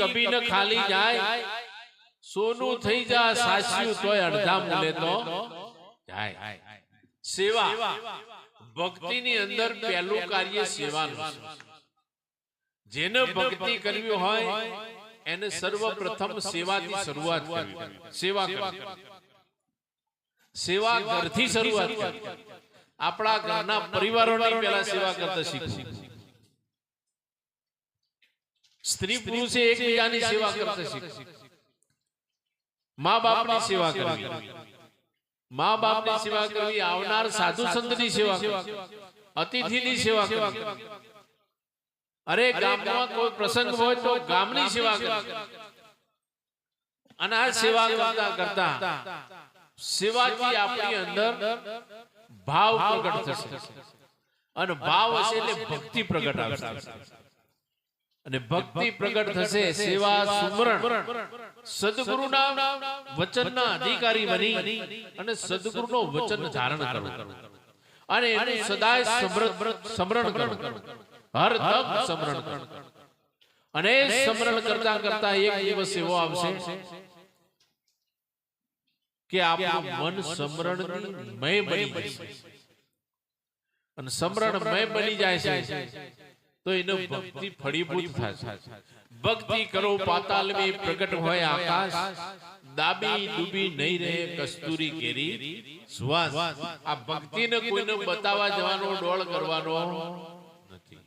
કભી ન ખાલી જાય. સોનું થઈ જા સાસ્યું તોય અડધા મૂલે તો જાય. સેવા. ભક્તિની અંદર પહેલું કાર્ય સેવાનું જેને ભક્તિ કરવી હોય એને સર્વપ્રથમ સેવાથી શરૂઆત કરવી. સેવા કરવી. સેવા ઘરથી શરૂઆત કરવી. આપણા ઘરના પરિવારોની પહેલા સેવા કરતા શીખવું. સ્ત્રી પુરુષે એકબીજાની સેવા કરતા શીખવું. મા બાપની સેવા કરવી. મા બાપની સેવા કરવી આવનાર સાધુ સંતની સેવા કરવી. અતિથિની સેવા કરવી. અરે ગામમાં કોઈ પ્રસંગ હોય તો ગામની સેવા કરવી. અને આ સેવા કરતા કરતા. સેવાથી આપણી અંદર ભાવ પ્રગટ થશે. અને ભાવ હશે એટલે ભક્તિ પ્રગટ આવશે. અને ભક્તિ પ્રગટ થશે સેવા સુમરણ. સદગુરુના વચનના અધિકારી બની અને સદગુરુનો વચન ધારણ કરવું. અને એનું સદાય સમરણ સમરણ કરવું. હર દમ સમરણ કરવું. અને સમરણ કરતા કરતા એક દિવસ એવો આવશે કે આપણું મન સમરણની મય બની જશે અને સમરણમય બની જાય છે. તો એનો ભક્તિ ફળીભૂત થશે ભક્તિ કરો પાતાલ મે પ્રગટ હોય આકાશ, દાબી ડૂબી નહીં રહે કસ્તુરી કેરી. સુવાસ, આ ભક્તિને કોઈને બતાવવા જવાનો, ડોળ કરવાનો નથી.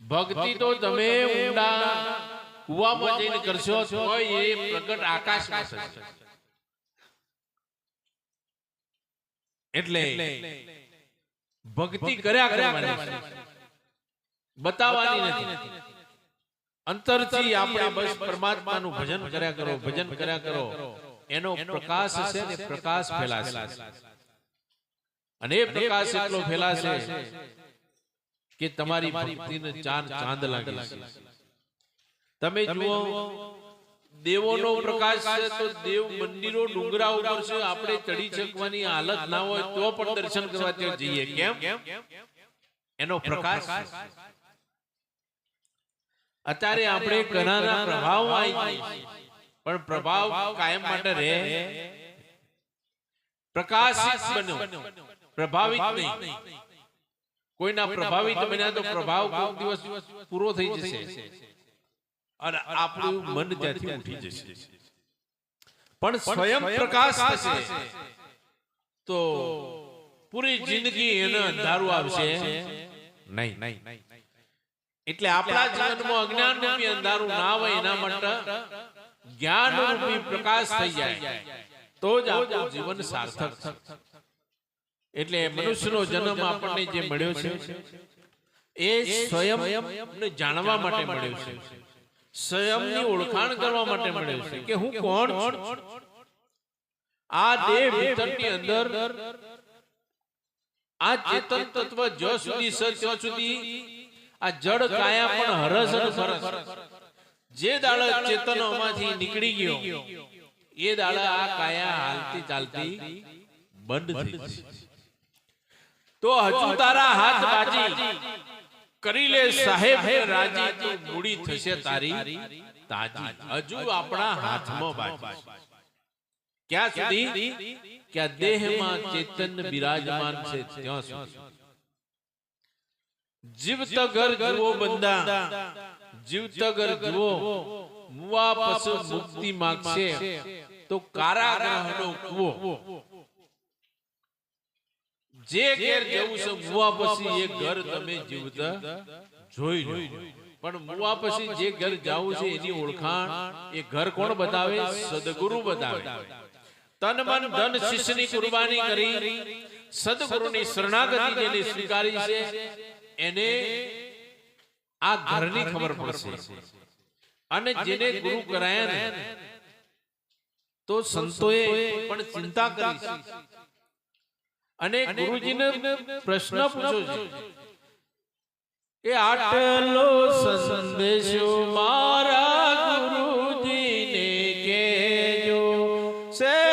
ભક્તિ તો તમે ઊંડા કુવામાં જઈને કરશો તો એ પ્રગટ આકાશમાં થશે. એટલે ભક્તિ કર્યા કરવાની. બતાવવાની નથી. અંતરથી આપણે બસ પરમાત્માનું ભજન કર્યા કરો ભજન કર્યા કરો. એનો પ્રકાશ છે ને પ્રકાશ ફેલાશે. અને એ પ્રકાશ એટલો ફેલાશે કે તમારી ભક્તિને ચાંદ ચાંદ લાગે તમે જુઓ દેવોનો પ્રકાશ છે તો દેવ મંદિરો ડુંગરા ઉપર છે આપણે ચડી શકવાની હાલત ના હોય તો પણ દર્શન કરવા ત્યાં જઈએ. કેમ? એનો પ્રકાશ. અત્યારે આપણે ઘણાના પ્રભાવ આવી પણ પ્રભાવ કાયમ માટે રહે. પ્રકાશિત બન્યો. પ્રભાવિત નહીં. કોઈના પ્રભાવિત બન્યા તો પ્રભાવ કોઈક દિવસ પૂરો થઈ જશે. અને આપણું મન ત્યાંથી ઉઠી જશે. પણ સ્વયં પ્રકાશ થશે. તો પૂરી જિંદગી એને અંધારું આવશે. નહીં. નહીં. એટલે આપણા જીવનમાં અજ્ઞાન રૂપી અંધારું ના હોય એના માટે જ્ઞાન રૂપી પ્રકાશ થઈ જાય. તો જ આપણું જીવન સાર્થક એટલે મનુષ્યનો જન્મ આપણને જે મળ્યો છે એ સ્વયં જાણવા માટે મળ્યો છે. સ્વયંની ઓળખાણ કરવા માટે મળ્યો છે. કે હું કોણ છું? આ દેહ ભીતરની અંદર આ ચેતન તત્વ જ્યાં સુધી સ ત્યાં સુધી આ જડ કાયા પણ હરસ હરસ. ફરસ. જે ચેતન ચેતનોમાંથી નીકળી ગયો એ દાડા આ કાયા હાલતી ચાલતી બંધ થઈ. તો હજુ તારા હાથ બાજી. કરી લે સાહેબ હે રાજી તો મૂડી થશે તારી તાજી. હજુ આપણા હાથમાં બાજી. ક્યાં સુધી? કે દેહમાં ચેતન બિરાજમાન છે ત્યાં સુધી. જીવત ઘર જુઓ બંદા જીવત ઘર જુઓ. મુવા પશુ મુક્તિ માગશે. તો કારાગ્રહનો કુવો. જે ઘેર જવું છે મુવા પછી એ ઘર તમે જીવતા જોઈ લો પણ મુવા પછી જે ઘર જાવું છે એની ઓળખાણ એ ઘર કોણ બતાવે? સદગુરુ બતાવે. તન મન ધન શિષ્યની કુરબાની કરી. સદગુરુની શરણાગતિ જેને સ્વીકારી છે. એને આ ઘરની ખબર પડશે. અને જેને ગુરુ કરાયા ને તો સંતોએ પણ ચિંતા કરી. છે અને ગુરુજીને પ્રશ્ન પૂછ્યો છે. એ આટલો સંદેશો મારા ગુરુજીને કેજો. સેવક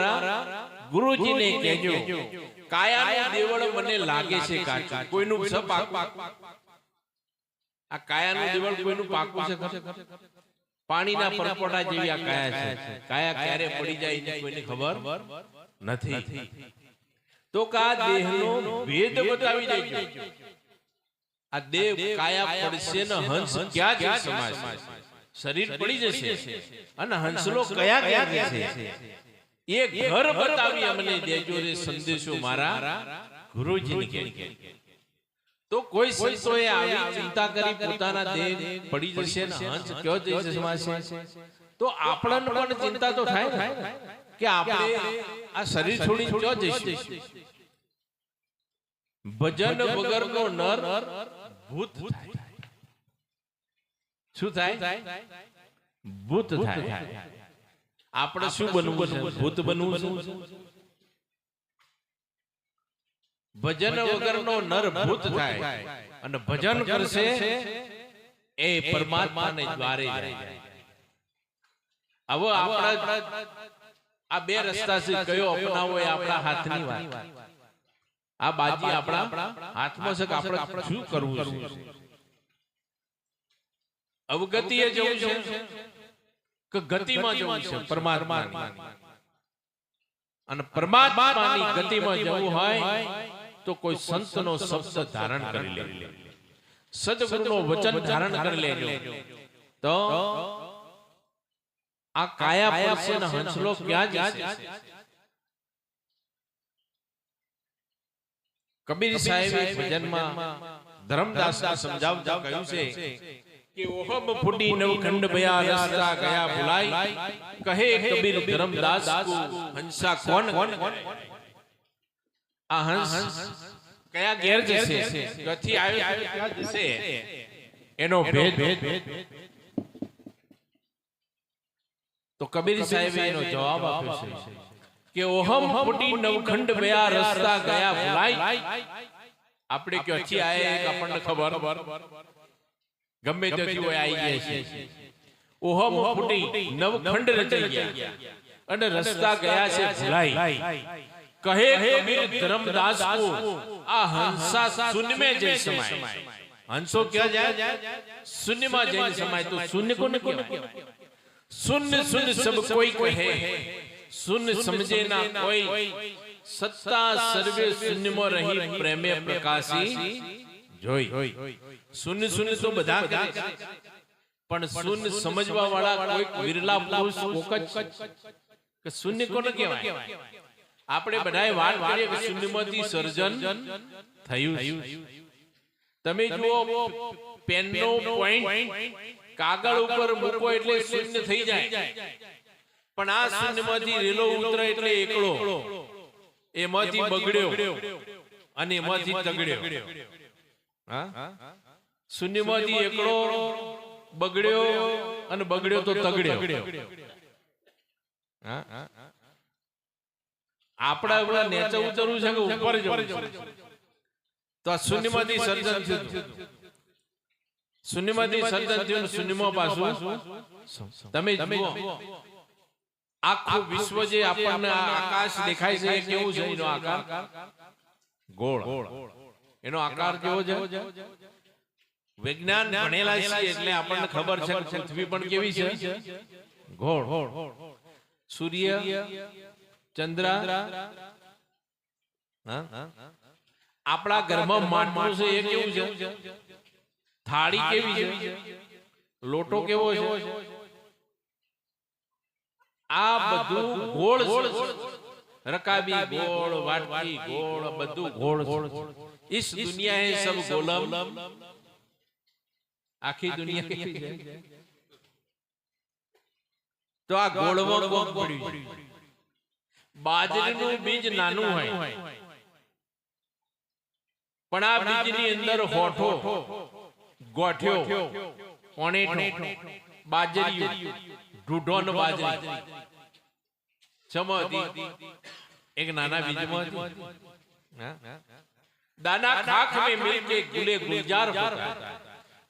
મારા ગુરુજીને કહેજો કાયાનું દેવળ મને લાગે છે કાકા કોઈનું સપાક આ કાયાનું દેવળ કોઈનું પાકું છે પાણીના પરપોટા જેવી આ કાયા છે. કાયા ક્યારે પડી જાય કોઈને ખબર? નથી. તો કા દેહનો ભેદ બતાવી દેજો. આ દેહ કાયા પડશે ને હંસ ક્યાં જ સમાય શરીર પડી જશે. અને હંસલો કયા ક્યાં જશે એ ઘર બતાવી અમને દેજો રે સંદેશો મારા ગુરુજીને તો કોઈ સંતોએ આવી ચિંતા કરી પોતાના દેહ પડી જશે ને હંસ કયો જઈ સમાશે તો આપણને પણ ચિંતા તો થાય કે આપણે આ શરીર છોડી ક્યો જઈશું? ભજન વગરનો નર ભૂત થાય. શું થાય? ભૂત થાય. આપણે શું બનવું છે? ભૂત બનવું છે? ભજન વગરનો નર ભૂત થાય. અને ભજન કરશે એ પરમાત્માને દ્વારે જાય. હવે આપણા આ બે રસ્તા છે કયો અપનાવો એ આપણા હાથની વાત. આ બાજી આપણા હાથમાં છે કે આપણે શું કરવું છે. અવગતિએ જવું છે. કે ગતિમાં જવું છે પરમાત્મા અને પરમાત્માની ગતિમાં જવું હોય તો કોઈ સંતનો શબ્દ ધારણ કરી લે સદગુરુનો વચન ધારણ કરી લેજો. તો આ કાયા પડશે ને હંસલો ક્યાં જશે? કબીર સાહેબે ભજનમાં ધર્મદાસ સમજાવતા કહ્યું છે કે ઓહમ ફૂટી નવખંડ ભયા રસ્તા ગયા ભુલાય કહે કબીર ધર્મદાસ કો હંસા કોણ? આ હંસ કયા ઘેર જશે? ક્યાંથી આવ્યો ક્યાં જશે? એનો ભેદ. તો કબીર સાહેબે એનો જવાબ આપ્યો છે. કે ઓહમ ફૂટી નવખંડ ભયા રસ્તા ગયા ભુલાઈ. આપણે ક્યાંથી એક આપણને ખબર. ગમે તે હોય આવી ગયા છે ઓહમ ફૂટી નવખંડ રચાઈ ગયા. અને રસ્તા ગયા છે ભૂલાઈ. કહે કબીર ધર્મદાસ કો આ હંસા શૂન્ય મે જઈ સમાય. હંસો ક્યાં જાય? શૂન્યમાં જઈને સમાય. તો શૂન્ય કોને કોને કહેવાય? શૂન્ય શૂન્ય સબ કોઈ કહે. શૂન્ય સમજે ના કોઈ. સત્તા સર્વે શૂન્યમાં રહી પ્રેમે પ્રકાશી. જોઈ. શૂન્ય શૂન્ય તો બધા પણ શૂન્ય સમજવા વાળા કોઈક વિરલા પુરુષ કોક કે શૂન્ય કોને કહેવાય? આપણે બધાએ વાત કરીએ કે શૂન્યમાંથી સર્જન થયું. તમે જુઓ, પેનનો પોઈન્ટ કાગળ ઉપર મૂકો એટલે શૂન્ય થઈ જાય. પણ આ શૂન્યમાંથી રેલો ઉતરે એટલે એકલો. એમાંથી બગડ્યો. અને એમાંથી તગડ્યો. શૂન્યમાંથી એકડો બગડ્યો અને બગડ્યો તો તગડ્યો. આપણા એવડા નેચે ઉતરવું છે કે ઉપર જવું તો આ શૂન્યમાંથી સર્જન થયું શૂન્યમાંથી સર્જન થયું શૂન્યમાં પાછું તમે જુઓ. આખું વિશ્વ જે આપણને આકાશ દેખાય છે કેવું છે એનો આકાર? ગોળ. એનો આકાર કેવો છે? વિજ્ઞાન ભણેલા છીએ એટલે આપણને ખબર છે કે પૃથ્વી પણ કેવી છે? ગોળ સૂર્ય ચંદ્ર આપણા ઘરમાં માટલું છે એ કેવું છે? થાળી કેવી છે? લોટો કેવો છે? આ બધું ગોળ છે. રકાબી ગોળ વાટકી ગોળ બધું ગોળ ઇસ દુનિયા હે સબ ગોલમ. આખી દુનિયા કેવી છે. તો આ ગોળમાં કોક પડ્યું? બાજરીનું બીજ નાનું હોય. પણ આ બીજની અંદર હોઠો ગોઠ્યો ઓણેઠો બાજરી. ઢૂઢોન બાજરી.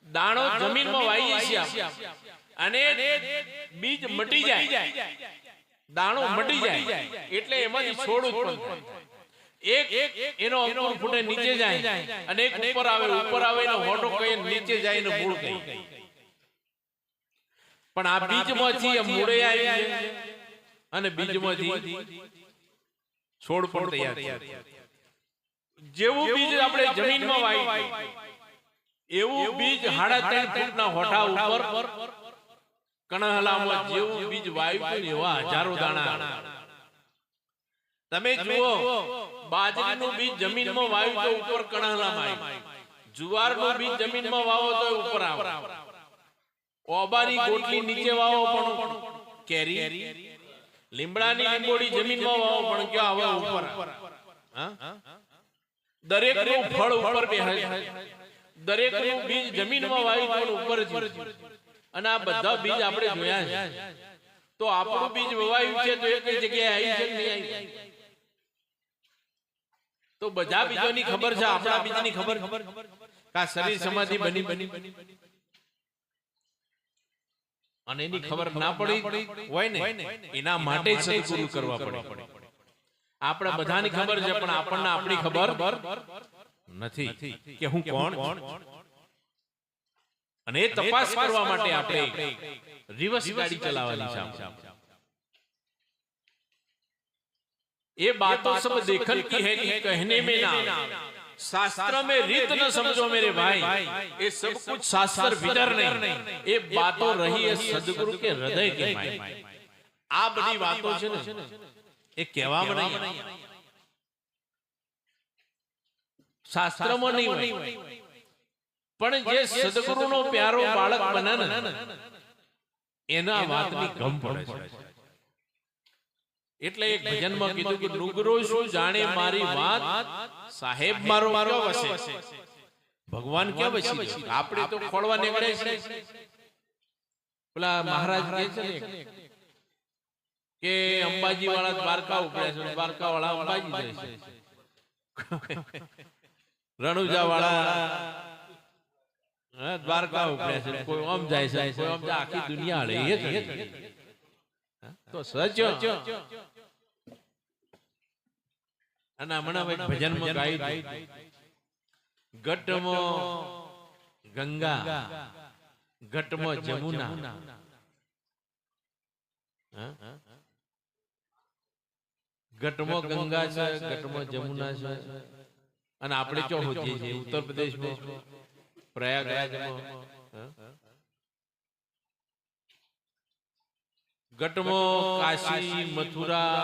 દાણો જમીનમાં વાઈ અને બીજ મટી જાય. દાણો મટી જાય. એટલે એમાંથી છોડ ઉત્પન્ન એક એક એનો અંકુર ફૂટે નીચે જાય. અને એક ઉપર આવે ઉપર આવે એનો હોટો કઈ નીચે જાય ને મૂળ કઈ પણ આ બીજમાંથી મૂળે આવી અને બીજમાંથી છોડ પણ તૈયાર જેવું બીજ આપણે જમીનમાં વાવી એવું બીજ હાડા ત્રણ ફૂટના હોઠા ઉપર કણહલામાં જેવું બીજ વાવ્યું એવા હજારો દાણા. તમે જુઓ બાજરીનું બીજ જમીનમાં વાવ્યું તો ઉપર કણહલામાં જુવારનું બીજ જમીનમાં વાવો તો ઉપર આવે. ઓબારી ગોટલી નીચે વાવો પણ કેરી. લીમડાની લીંબોડી જમીનમાં વાવો પણ ક્યાં આવે ઉપર? દરેકનું ફળ ઉપર બેહાય દરેકનું બીજ જમીનમાં વાવી પણ ઉપર અને આ બધા બીજ આપણે જોયા છે. તો આપણું બીજ વવાયું છે તો એક જગ્યાએ આવી છે નહીં? આવી? તો બધા બીજોની ખબર છે આપણા બીજની ખબર કે શરીર સમાધિ બની બની. અને એની ખબર ના પડી હોય ને. એના માટે જ સદગુરુ કરવા પડે. આપણે બધાની ખબર છે પણ આપણને આપણી ખબર નથી કે હું કોણ. અને એ તપાસ કરવા માટે આપણે રિવર્સ ગાડી ચલાવવાની છે એ બાતો સબ દેખન કી હે કહને મે ના. शास्त्र में रीत न समझो मेरे भाई ये सब कुछ शास्त्र भीतर नहीं ये बातों रही है सदगुरु के हृदय के भाई આ બધી વાતો છે ને એ કહેવામાં નહીં શાસ્ત્રમાં નહીં હોય પણ જે સદગુરુનો પ્યારો બાળક બને ને એના વાતની ગમ પડે છે એટલે એક ભજનમાં કીધું કે નુગરો શું જાણે મારી વાત સાહેબ મારો મારો વસે ભગવાન ક્યાં વસી છે? આપણે તો ખોળવા નીકળે છે. પેલા મહારાજ કહે છે ને કે અંબાજી વાળા દ્વારકા ઉપડે છે દ્વારકા વાળા અંબાજી જાય છે. રણુજા વાળા દ્વારકા ઉપડે છે કોઈ આમ જાય છે કોઈ આમ જાય આખી દુનિયા હળે તો સજો અને હમણાં એક ભજનમાં ગાઈ ગટમો ગંગા. ગટમો જમુના. ગટમો ગંગા છે ગટમો જમુના છે. અને આપણે ચો હોઈએ છીએ ઉત્તર પ્રદેશમાં. પ્રયાગરાજમાં. હા? ગટમાં, કાશી, મથુરા,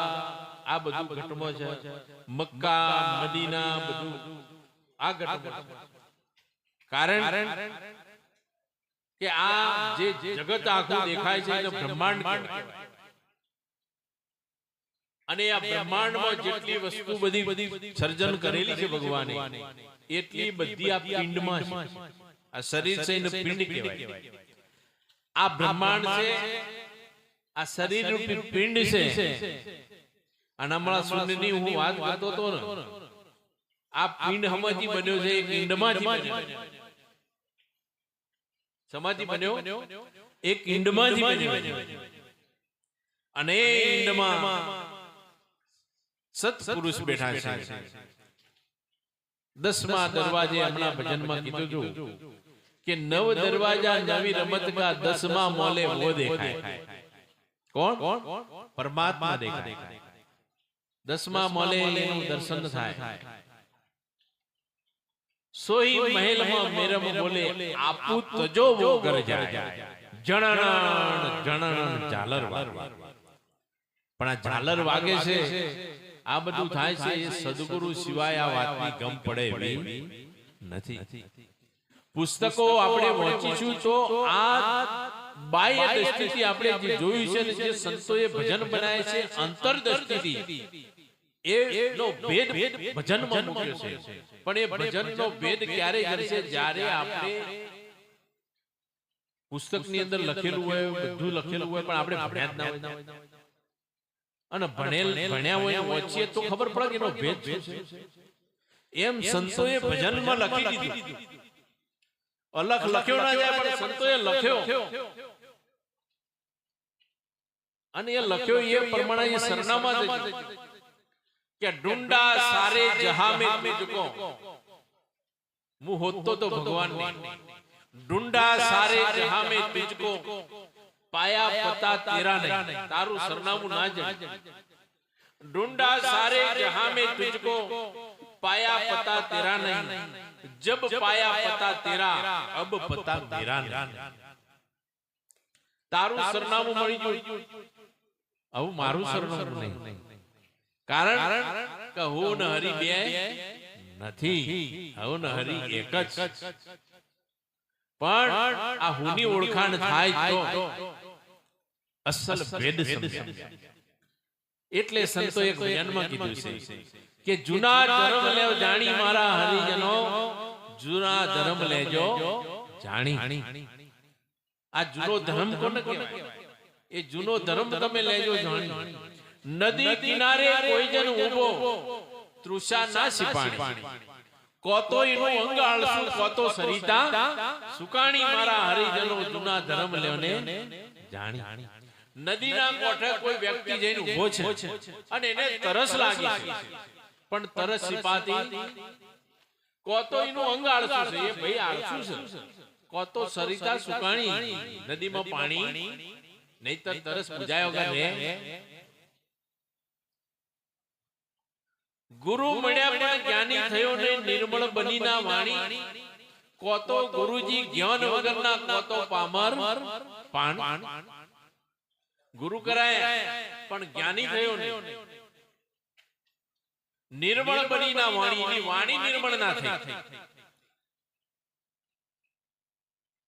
આ બધું ઘટમો છે. મક્કા, મદીના, બધું. આ ઘટમો કારણ કે આ જે જગત આખું દેખાય છે બ્રહ્માંડ અને આ બ્રહ્માંડમાં જેટલી વસ્તુ બધી બધી સર્જન કરેલી છે ભગવાને, એટલી બધી આ પિંડમાં આ શરીર છે પિંડ કહેવાય. આ બ્રહ્માંડ છે આ શરીર પિંડ છે. અને હમણાં શૂન્યની હું વાત કરતો હતો ને. આ પિંડ હમાંથી બન્યો છે એક ઈંડમાંથી બન્યો. સમાથી બન્યો? એક ઈંડમાંથી બન્યો. અને એ ઈંડમાં સત્પુરુષ બેઠા છે. દસમા દરવાજે હમણાં ભજનમાં કીધું છું કે નવ દરવાજા નવી રમત કા દસમા મોલે વો દેખાય. કોણ? પરમાત્મા દેખાય. દસમા મોલે એનું દર્શન થાય. સોઈ મહેલમાં મેરમ બોલે આપુ તજો વો ઘર જાય જણણ જણણ ઝાલર પણ આ ઝાલર વાગે છે આ બધું થાય છે એ સદગુરુ સિવાય આ વાતની ગમ પડે એવી નથી. પુસ્તકો આપણે વાંચીશું તો આ બાહ્ય દ્રષ્ટિથી આપણે જે જોયું છે ને જે સંતોએ ભજન બનાવે છે અંતર દ્રષ્ટિથી એ ભેદ ભજનમાં મૂક્યો છે. પણ એ ભજનનો ભેદ ક્યારે કરશે જ્યારે આપણે પુસ્તકની અંદર લખેલું હોય બધું લખેલું હોય પણ આપણે ભણ્યા જ ના હોય. અને ભણેલ ભણ્યા હોય ને વાંચીએ તો ખબર પડે કે એનો ભેદ છે? એમ સંતોએ ભજનમાં લખી દીધું. અલખ લખ્યો ના જાય પણ સંતોએ લખ્યો. અને એ લખ્યો એ પ્રમાણે એ સરનામા જ કે ડુંડા સારે જહા મે મે જુકો મુ હોતો તો ભગવાનની ડુંડા સારે જહા મે તુજકો પાયા પતા તેરા નહીં તારું સરનામું ના જાય. ડુંડા સારે જહા મે તુજકો पाया पता तेरा नहीं जब पाया पता तेरा अब पता मेरा नहीं તારું સરનામું મળી ગયું આવું મારું સરનામું નહીં કારણ કે હું ને હરી બે નથી હું ને હરી એક જ પણ આ હુની ઓળખાણ થાય તો અસલ ભેદ સમજાય એટલે સંતો એક ભજનમાં કીધું છે કે જૂના ધર્મ લે જાણી મારા હરિજનો જૂના ધર્મ લેજો જાણી. આ જૂનો ધર્મ કોને કહેવાય? એ જૂનો ધર્મ તમે લેજો જાણી. નદી કિનારે કોઈ જન ઊભો તૃષા ના સિપાણી. કોતો એનું અંગ આળસું કોતો સરિતા? સુકાણી મારા હરિજનો જૂના ધર્મ લેવને જાણી. નદીના કોઠે કોઈ વ્યક્તિ જઈને ઊભો છે. અને એને તરસ લાગી છે. પણ તરસ સિપાતી કોતો એનું અંગ આળસું છે એ ભાઈ આળસું છે. કોતો સરિતા સુકાણી નદીમાં પાણી નહીતર તરસ બુજાય વગર રે ગુરુ મળ્યા પણ જ્ઞાની થયો ને નિર્મળ બનીના વાણી. કોતો ગુરુજી જ્ઞાન વગરના કોતો પામર પાણ ગુરુ કરાય પણ જ્ઞાની થયો ને નિર્મળ બનીના વાણી એની વાણી નિર્મળ ના થઈ.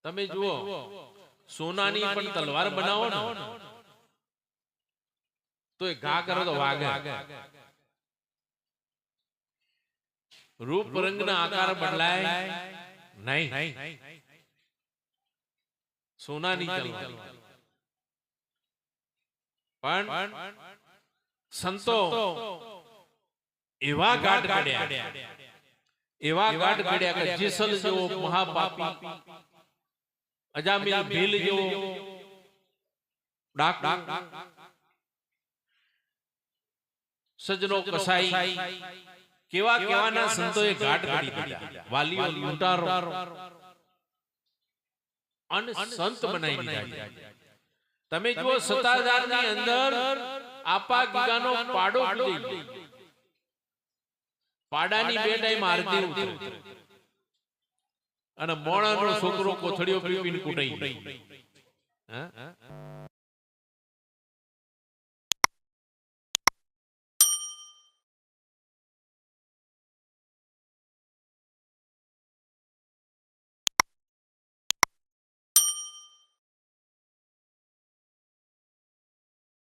તમે જુઓ સોનાની પણ તલવાર બનાવો ને. તો એ ઘા કરો તો વાગે. રૂપ રંગના આકાર બદલાય નહીં. સોનાની તલવાર. પણ સંતો એવા ગાઢ કાઢ્યા એવા ગાઢ કાઢ્યા કે જેસલ જેવો મહાપાપી અજામિલ ભીલ જેવો ડાક સજનો કસાઈ. કેવા કેવાના સંતોએ ઘાટ કાઢી દીધા વાલીઓ લૂંટારો. અન સંત બનાવી દીધા તમે જુઓ સતાધારની અંદર આપા ગીગાનો પાડો કૂદી પાડાની બે ટાઈમ આરતી ઉતરે. અને મોણાનો છોકરો કોથળીઓ પીવીને કુટાઈ હા?